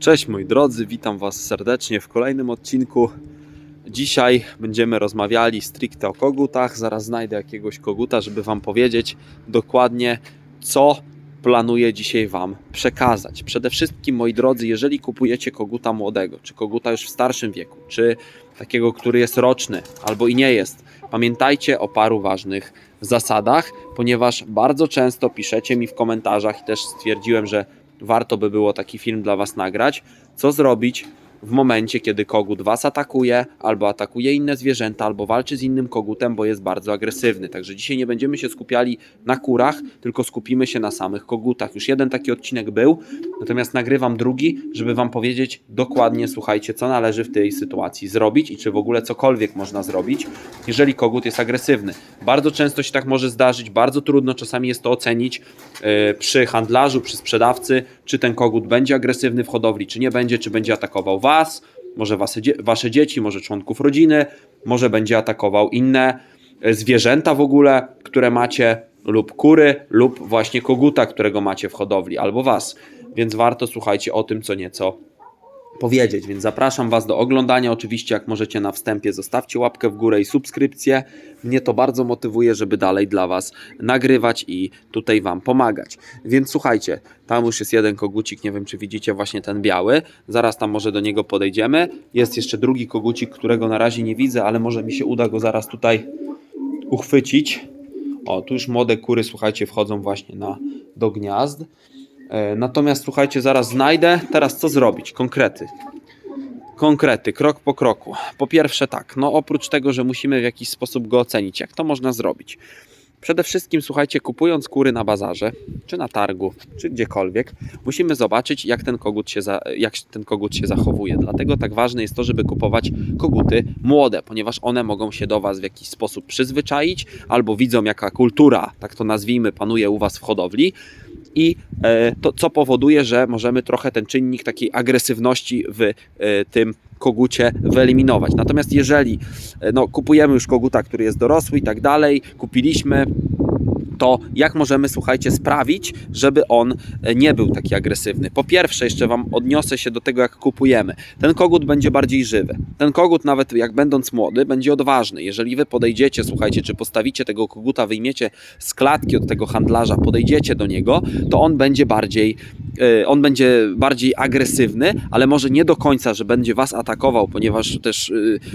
Cześć moi drodzy, witam Was serdecznie w kolejnym odcinku. Dzisiaj będziemy rozmawiali stricte o kogutach. Zaraz znajdę jakiegoś koguta, żeby Wam powiedzieć dokładnie, co planuję dzisiaj Wam przekazać. Przede wszystkim, moi drodzy, jeżeli kupujecie koguta młodego, czy koguta już w starszym wieku, czy takiego, który jest roczny albo i nie jest, pamiętajcie o paru ważnych zasadach, ponieważ bardzo często piszecie mi w komentarzach i też stwierdziłem, że warto by było taki film dla Was nagrać. Co zrobić w momencie, kiedy kogut Was atakuje, albo atakuje inne zwierzęta, albo walczy z innym kogutem, bo jest bardzo agresywny. Także dzisiaj nie będziemy się skupiali na kurach, tylko skupimy się na samych kogutach. Już jeden taki odcinek był, natomiast nagrywam drugi, żeby Wam powiedzieć dokładnie, słuchajcie, co należy w tej sytuacji zrobić i czy w ogóle cokolwiek można zrobić, jeżeli kogut jest agresywny. Bardzo często się tak może zdarzyć, bardzo trudno czasami jest to ocenić yy, przy handlarzu, przy sprzedawcy, czy ten kogut będzie agresywny w hodowli, czy nie będzie, czy będzie atakował Was, może wasze, wasze dzieci, może członków rodziny, może będzie atakował inne e, zwierzęta w ogóle, które macie, lub kury, lub właśnie koguta, którego macie w hodowli, albo Was. Więc warto, słuchajcie, o tym co nieco powiedzieć, więc zapraszam Was do oglądania. Oczywiście, jak możecie na wstępie, zostawcie łapkę w górę i subskrypcję. Mnie to bardzo motywuje, żeby dalej dla Was nagrywać i tutaj Wam pomagać. Więc słuchajcie, tam już jest jeden kogucik, nie wiem czy widzicie właśnie ten biały. Zaraz tam może do niego podejdziemy. Jest jeszcze drugi kogucik, którego na razie nie widzę, ale może mi się uda go zaraz tutaj uchwycić. O, tu już młode kury, słuchajcie, wchodzą właśnie na, do gniazd. E, Natomiast słuchajcie, zaraz znajdę. Teraz co zrobić? Konkrety. Konkrety, krok po kroku. Po pierwsze, tak, no oprócz tego, że musimy w jakiś sposób go ocenić, jak to można zrobić? Przede wszystkim, słuchajcie, kupując kury na bazarze, czy na targu, czy gdziekolwiek, musimy zobaczyć, jak ten kogut się, za, jak ten kogut się zachowuje. Dlatego tak ważne jest to, żeby kupować koguty młode, ponieważ one mogą się do Was w jakiś sposób przyzwyczaić, albo widzą, jaka kultura, tak to nazwijmy, panuje u Was w hodowli. I e, to, co powoduje, że możemy trochę ten czynnik takiej agresywności w e, tym kogucie wyeliminować. Natomiast jeżeli e, no, kupujemy już koguta, który jest dorosły i tak dalej, kupiliśmy to jak możemy, słuchajcie, sprawić, żeby on e, nie był taki agresywny. Po pierwsze, jeszcze Wam odniosę się do tego, jak kupujemy. Ten kogut będzie bardziej żywy. Ten kogut, nawet jak będąc młody, będzie odważny. Jeżeli Wy podejdziecie, słuchajcie, czy postawicie tego koguta, wyjmiecie z klatki od tego handlarza, podejdziecie do niego, to on będzie bardziej, on będzie bardziej agresywny, ale może nie do końca, że będzie Was atakował, ponieważ też e,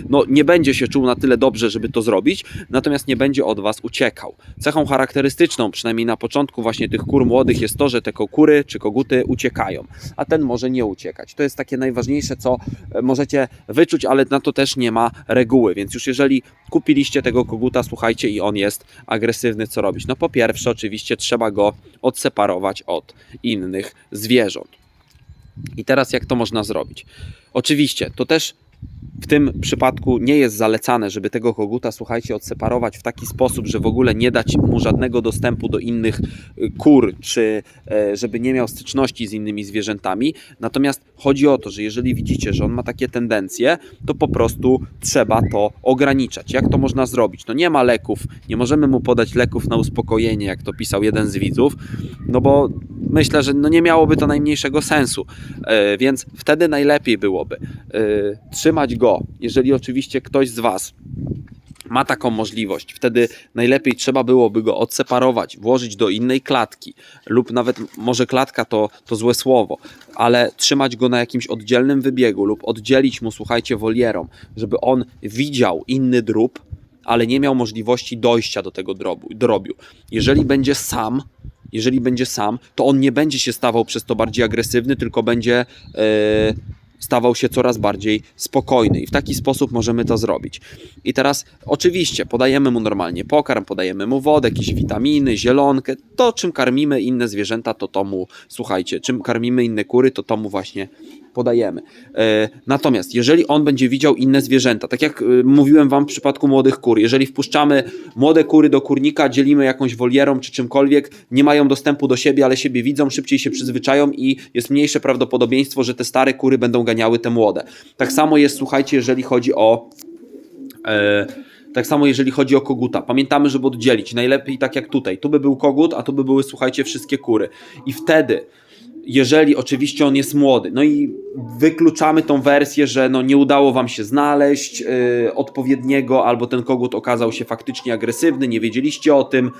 no, nie będzie się czuł na tyle dobrze, żeby to zrobić, natomiast nie będzie od Was uciekał. Cechą charakterystyczną, przynajmniej na początku właśnie tych kur młodych jest to, że te kury czy koguty uciekają, a ten może nie uciekać. To jest takie najważniejsze, co e, możecie wyczuć, ale na to też nie ma reguły, więc już jeżeli kupiliście tego koguta, słuchajcie i on jest agresywny, co robić? No po pierwsze oczywiście trzeba go odseparować od innych zwierząt. I teraz jak to można zrobić? Oczywiście, to też w tym przypadku nie jest zalecane, żeby tego koguta, słuchajcie, odseparować w taki sposób, że w ogóle nie dać mu żadnego dostępu do innych y, kur, czy e, żeby nie miał styczności z innymi zwierzętami. Natomiast chodzi o to, że jeżeli widzicie, że on ma takie tendencje, to po prostu trzeba to ograniczać. Jak to można zrobić? No nie ma leków, nie możemy mu podać leków na uspokojenie, jak to pisał jeden z widzów, no bo myślę, że no nie miałoby to najmniejszego sensu. E, więc wtedy najlepiej byłoby e, trzymać go, jeżeli oczywiście ktoś z Was ma taką możliwość, wtedy najlepiej trzeba byłoby go odseparować, włożyć do innej klatki, lub nawet może klatka to, to złe słowo, ale trzymać go na jakimś oddzielnym wybiegu, lub oddzielić mu, słuchajcie, wolierą, żeby on widział inny drób, ale nie miał możliwości dojścia do tego drobu, drobiu. Jeżeli będzie sam, jeżeli będzie sam, to on nie będzie się stawał przez to bardziej agresywny, tylko będzie e, stawał się coraz bardziej spokojny i w taki sposób możemy to zrobić. I teraz oczywiście podajemy mu normalnie pokarm, podajemy mu wodę, jakieś witaminy, zielonkę, to czym karmimy inne zwierzęta, to to mu, słuchajcie, czym karmimy inne kury, to to mu właśnie podajemy. E, natomiast jeżeli on będzie widział inne zwierzęta, tak jak e, mówiłem Wam w przypadku młodych kur, jeżeli wpuszczamy młode kury do kurnika, dzielimy jakąś wolierą czy czymkolwiek, nie mają dostępu do siebie, ale siebie widzą, szybciej się przyzwyczają i jest mniejsze prawdopodobieństwo, że te stare kury będą ganiały te młode. Tak samo jest, słuchajcie, jeżeli chodzi o. E, tak samo jeżeli chodzi o koguta. Pamiętamy, żeby oddzielić. Najlepiej tak jak tutaj. Tu by był kogut, a tu by były, słuchajcie, wszystkie kury. I wtedy jeżeli oczywiście on jest młody. No i wykluczamy tą wersję, że no nie udało wam się znaleźć y, odpowiedniego, albo ten kogut okazał się faktycznie agresywny, nie wiedzieliście o tym,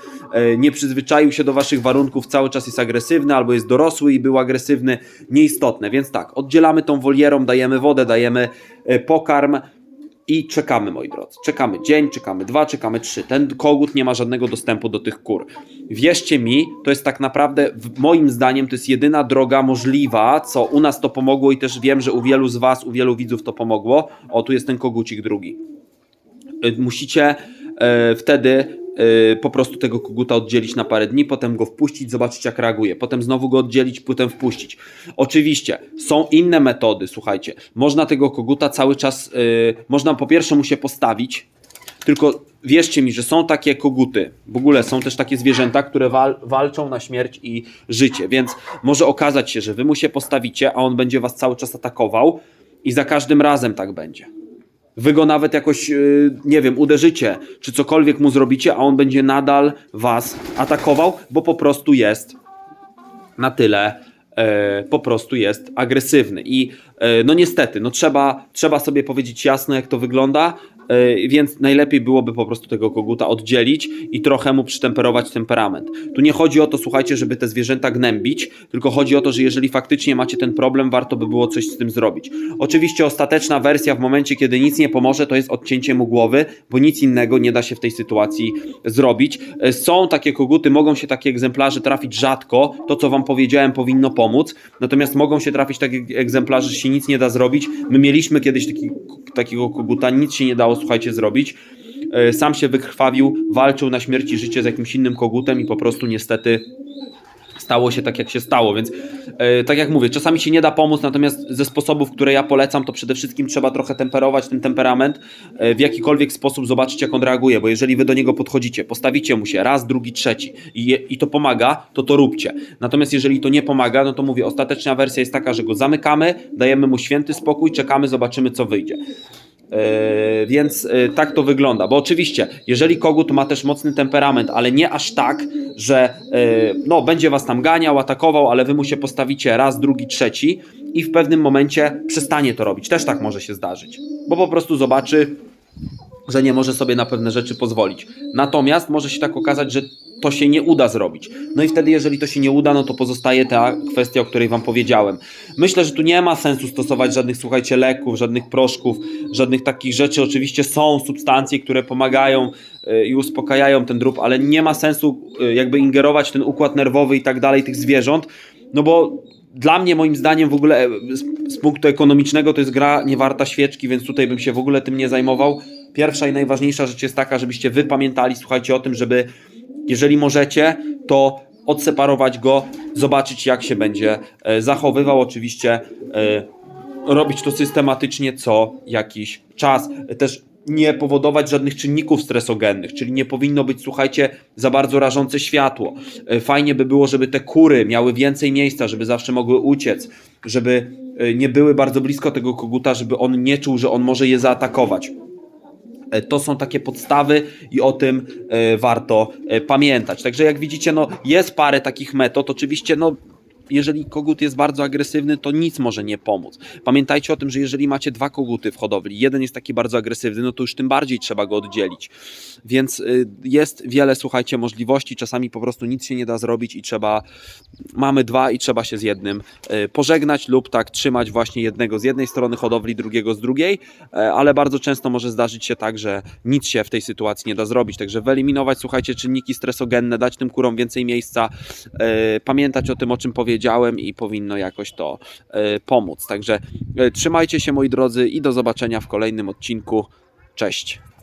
y, nie przyzwyczaił się do waszych warunków, cały czas jest agresywny, albo jest dorosły i był agresywny, nieistotne. Więc tak, oddzielamy tą wolierą, dajemy wodę, dajemy y, pokarm. I czekamy, moi drodzy. Czekamy dzień, czekamy dwa, czekamy trzy. Ten kogut nie ma żadnego dostępu do tych kur. Wierzcie mi, to jest tak naprawdę, moim zdaniem, to jest jedyna droga możliwa, co u nas to pomogło i też wiem, że u wielu z Was, u wielu widzów to pomogło. O, tu jest ten kogucik drugi. Y, Musicie e, wtedy po prostu tego koguta oddzielić na parę dni, potem go wpuścić, zobaczyć jak reaguje, potem znowu go oddzielić, potem wpuścić. Oczywiście są inne metody, słuchajcie. Można tego koguta cały czas, e, można po pierwsze mu się postawić, tylko wierzcie mi, że są takie koguty, w ogóle są też takie zwierzęta, które wal, walczą na śmierć i życie, więc może okazać się, że wy mu się postawicie, a on będzie was cały czas atakował i za każdym razem tak będzie. Wy go nawet jakoś, yy, nie wiem, uderzycie, czy cokolwiek mu zrobicie, a on będzie nadal was atakował, bo po prostu jest na tyle e, po prostu jest agresywny. I e, no niestety, no trzeba, trzeba sobie powiedzieć jasno, jak to wygląda, więc najlepiej byłoby po prostu tego koguta oddzielić i trochę mu przytemperować temperament. Tu nie chodzi o to, słuchajcie, żeby te zwierzęta gnębić, tylko chodzi o to, że jeżeli faktycznie macie ten problem, warto by było coś z tym zrobić. Oczywiście ostateczna wersja w momencie, kiedy nic nie pomoże, to jest odcięcie mu głowy, bo nic innego nie da się w tej sytuacji zrobić. E, Są takie koguty, mogą się takie egzemplarze trafić rzadko, to co wam powiedziałem powinno pomóc, natomiast mogą się trafić takie egzemplarze, że się nic nie da zrobić. My mieliśmy kiedyś taki, takiego koguta, nic się nie dało, słuchajcie, zrobić. E, Sam się wykrwawił, walczył na śmierć i życie z jakimś innym kogutem i po prostu niestety stało się tak, jak się stało, więc e, tak jak mówię, czasami się nie da pomóc, natomiast ze sposobów, które ja polecam, to przede wszystkim trzeba trochę temperować ten temperament, e, w jakikolwiek sposób zobaczyć, jak on reaguje, bo jeżeli wy do niego podchodzicie, postawicie mu się raz, drugi, trzeci i, i to pomaga, to to róbcie. Natomiast jeżeli to nie pomaga, no to mówię, ostateczna wersja jest taka, że go zamykamy, dajemy mu święty spokój, czekamy, zobaczymy, co wyjdzie. Yy, więc yy, tak to wygląda. Bo oczywiście, jeżeli kogut ma też mocny temperament, ale nie aż tak, że yy, no, będzie was tam ganiał, atakował, ale wy mu się postawicie raz, drugi, trzeci i w pewnym momencie przestanie to robić. Też tak może się zdarzyć. Bo po prostu zobaczy, że nie może sobie na pewne rzeczy pozwolić. Natomiast może się tak okazać, że to się nie uda zrobić. No i wtedy, jeżeli to się nie uda, no to pozostaje ta kwestia, o której Wam powiedziałem. Myślę, że tu nie ma sensu stosować żadnych, słuchajcie, leków, żadnych proszków, żadnych takich rzeczy. Oczywiście są substancje, które pomagają y, i uspokajają ten drób, ale nie ma sensu y, jakby ingerować w ten układ nerwowy i tak dalej tych zwierząt, no bo dla mnie, moim zdaniem, w ogóle e, z, punktu ekonomicznego to jest gra nie warta świeczki, więc tutaj bym się w ogóle tym nie zajmował. Pierwsza i najważniejsza rzecz jest taka, żebyście wy pamiętali, słuchajcie o tym, żeby jeżeli możecie, to odseparować go, zobaczyć jak się będzie e, zachowywał. Oczywiście e, robić to systematycznie co jakiś czas. Też nie powodować żadnych czynników stresogennych, czyli nie powinno być, słuchajcie, za bardzo rażące światło. E, Fajnie by było, żeby te kury miały więcej miejsca, żeby zawsze mogły uciec, żeby nie były bardzo blisko tego koguta, żeby on nie czuł, że on może je zaatakować. E, To są takie podstawy i o tym e, warto e, pamiętać. Także jak widzicie, no, jest parę takich metod. Oczywiście, no, jeżeli kogut jest bardzo agresywny, to nic może nie pomóc. Pamiętajcie o tym, że jeżeli macie dwa koguty w hodowli, jeden jest taki bardzo agresywny, no to już tym bardziej trzeba go oddzielić. Więc y, jest wiele, słuchajcie, możliwości. Czasami po prostu nic się nie da zrobić i trzeba. Mamy dwa i trzeba się z jednym y, pożegnać lub tak trzymać właśnie jednego z jednej strony hodowli, drugiego z drugiej, e, ale bardzo często może zdarzyć się tak, że nic się w tej sytuacji nie da zrobić. Także wyeliminować, słuchajcie, czynniki stresogenne, dać tym kurom więcej miejsca, pamiętać o tym, o czym powiedziałem i powinno jakoś to e, pomóc. Także e, trzymajcie się, moi drodzy, i do zobaczenia w kolejnym odcinku. Cześć.